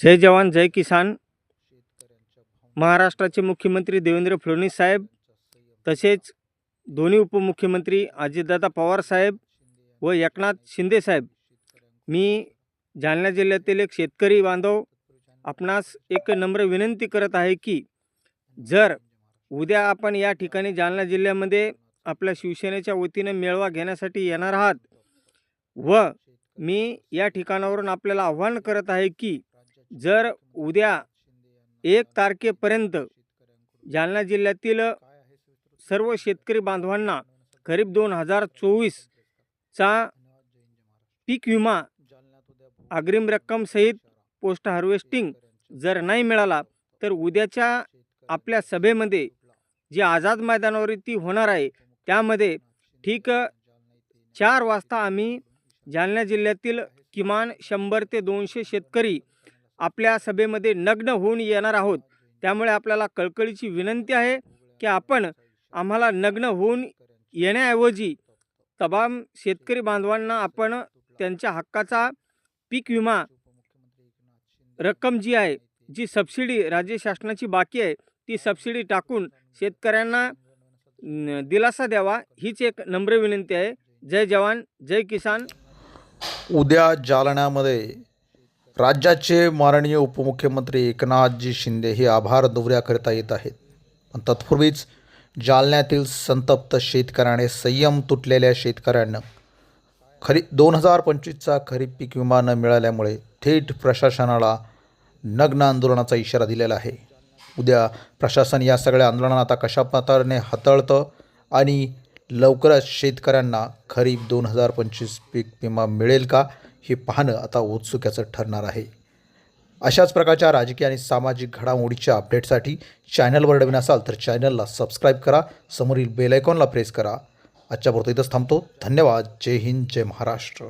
जय जवान जय किसान. महाराष्ट्राचे मुख्यमंत्री देवेंद्र फडणवीस साहेब तसेच दोन्ही उपमुख्यमंत्री अजितदादा पवार साहेब व एकनाथ शिंदे साहेब. मी जालना जिल्ह्यातील एक शेतकरी बांधव आपणास एक नम्र विनंती करत आहे की जर उद्या आपण या ठिकाणी जालना जिल्ह्यामध्ये आपल्या शिवसेनेच्या वतीनं मेळावा घेण्यासाठी येणार आहात व मी या ठिकाणावरून आपल्याला आव्हान करत आहे की जर उद्या एक तारखेपर्यंत जालना जिल्ह्यातील सर्व शेतकरी बांधवांना खरीप दोन हजार चोवीसचा पीक विमा अग्रिम रक्कमसहित पोस्ट हार्वेस्टिंग जर नाही मिळाला तर उद्याच्या आपल्या सभेमध्ये जी आझाद मैदानावरती होणार आहे त्यामध्ये ठीक चार वाजता आम्ही जालना जिल्ह्यातील किमान शंभर ते दोनशे शेतकरी आपल्या सभेमध्ये नग्न होऊन येणार आहोत. त्यामुळे आपल्याला कळकळीची विनंती आहे की आपण आम्हाला नग्न होऊन येण्याऐवजी तमाम शेतकरी बांधवांना आपण त्यांच्या हक्काचा पीक विमा रक्कम जी आहे जी सबसिडी राज्य शासनाची बाकी आहे ती सबसिडी टाकून शेतकऱ्यांना दिलासा द्यावा हीच एक नम्र विनंती आहे. जय जवान जय किसान. उद्या जालन्यामध्ये राज्याचे माननीय उपमुख्यमंत्री एकनाथजी शिंदे हे आभार दौऱ्याकरिता येत आहेत. पण तत्पूर्वीच जालन्यातील संतप्त शेतकऱ्याने संयम तुटलेल्या शेतकऱ्यांना खरी दोन हजार पंचवीसचा खरीप पीक विमा न मिळाल्यामुळे थेट प्रशासनाला नग्न आंदोलनाचा इशारा दिलेला आहे. उद्या प्रशासन या सगळ्या आंदोलनाला आता कशा प्रकारे हाताळतं आणि लवकरच शेतकऱ्यांना खरीप दोन हजार पंचवीस पीक विमा मिळेल का हे पाहणं आता उत्सुक्याचं ठरणार आहे. अशाच प्रकारच्या राजकीय आणि सामाजिक घडामोडीच्या अपडेटसाठी चॅनलवर नवीन असाल तर चॅनलला सबस्क्राईब करा समोरील बेल आयकॉनला प्रेस करा. आजच्या पुरतं इथंच थांबतो. धन्यवाद. जय हिंद. जय महाराष्ट्र.